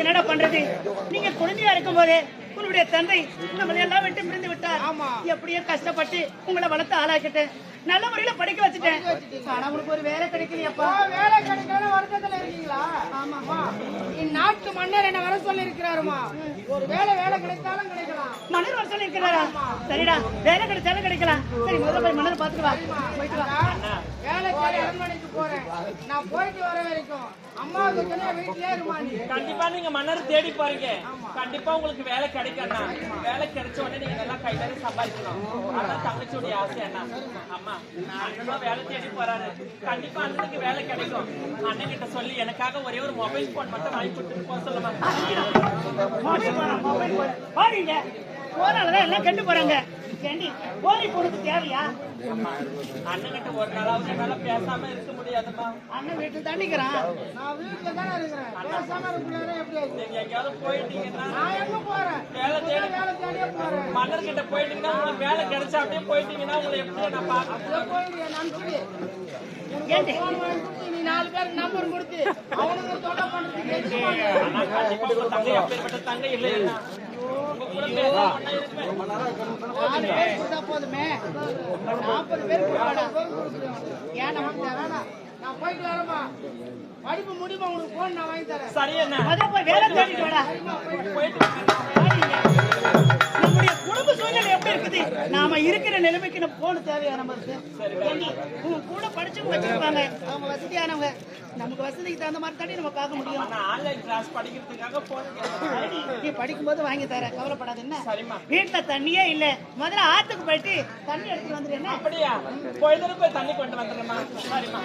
என்னடா பண்றது நீங்க குழந்தையா இருக்கும் போதே உங்களுடைய தந்தை நம்மளை எல்லாம் விட்டு பிரிந்து விட்டார். ஆமா. எப்படியோ கஷ்டப்பட்டு உங்களை வளர்த்து ஆளாக்கிட்டேன். நல்ல முறையில படிக்க வச்சுட்டேன். ஆனா உங்களுக்கு ஒரு வேலை கிடைக்கலையப்பா? வேலை கிடைக்காத வருத்தத்துல இருக்கீங்களா? ஆமாமா இந்நாட்டு மன்னர் என்ன வர சொல்லி இருக்கிறாருமா ஒரு வேலை வேலை கிடைத்தாலும் கிடைக்கலாம். மணல் வர சொல்லி இருக்கிறாரா சரிடா வேலை கிடைச்சாலும் கிடைக்கலாம். சரி முதல்ல போய் மணல் பாத்துட்டு வா. போயிட்டு வா. நான் வேலை தேடி அரண்மனைக்கு போறேன். நான் போயிட்டு வர வரைக்கும் அம்மாவுக்கு துணை வீட்டிலே இருமா நீ? கண்டிப்பா நீங்க மன்னர் தேடி பாருங்க கண்டிப்பா உங்களுக்கு வேலை கிடைக்கணும் வேலை கிடைச்ச உடனே நீங்க நல்லா கை நிறைய சம்பாதிக்கணும். அதான் தங்கச்சியுடைய ஆசை அண்ணா. அம்மா அண்ணா வேலை தேடி போறாரு. கண்டிப்பா அண்ணனுக்கு வேலை கிடைக்கும். அண்ணன் கிட்ட சொல்லி எனக்காக ஒரே ஒரு மொபைல் போன் மட்டும் வாங்கி கொடுத்துட்டு போக சொல்லுமா. பாருங்க போனாலதான் எல்லாம் கெட்டு போறாங்க. ஏண்டி? போலி பொண்ணுக்கு தேவையா? அண்ணன் கிட்ட ஒரு நாளாவது என்னால பேசாம இருக்க முடியாதுமா அண்ணன் வீட்டுல தண்டிக்கிறான் நான் வீட்டுல தானே இருக்கிறேன். பேசாம இருக்கிறாரு எப்படி நீங்க எங்கேயாவது போயிட்டீங்கன்னா நான் எங்க போறேன்? வேலை தேடி வேலை தேடியே போறேன். மன்னர் கிட்ட போயிட்டீங்கன்னா உங்களுக்கு வேலை கிடைச்சா அப்படியே போயிட்டீங்கன்னா உங்களை எப்படி நான் பாக்க அப்படியே போயிடு நம்பிச்சிடு ஏண்டி? போன் வாங்கி கொடுத்து நீ நாலு பேர் நம்பர் கொடுத்து அவனுக்கு தொல்லை பண்றதுக்கு தங்கை அப்பேற்பட்ட தங்கை இல்லையா? போதுமே நாற்பது பேர் ஏன் நான் போயிட்டு வரேம்மா. படிப்பு முடியுமா? உனக்கு போன் நான் வாங்கி தரேன். சரி அண்ணா முதல்ல போய் வேலை தேடிட்டு வாடா. போயிட்டு. நம்முடைய குடும்ப சூழ்நிலை எப்படி இருக்குது? நாம இருக்கிற நிலைமைக்கு நம்ம போன தேவையா உங்க கூட படிச்சவங்க வச்சிருப்பாங்க. அவங்க வசதியானவங்க. நமக்கு வசதிக்கு தகுந்த மாதிரி தாண்டி நம்ம பார்க்க முடியும். ஆன்லைன் கிளாஸ் படிக்கிறதுக்காக நீ படிக்கும்போது வாங்கி தர கவலைப்படாத என்ன? வீட்டுல தண்ணியே இல்ல. முதல்ல ஆத்துக்கு போயிட்டு தண்ணி எடுத்துட்டு வந்துரு என்ன? அப்படியா? போய் போய் தண்ணி கொண்டு சரிம்மா.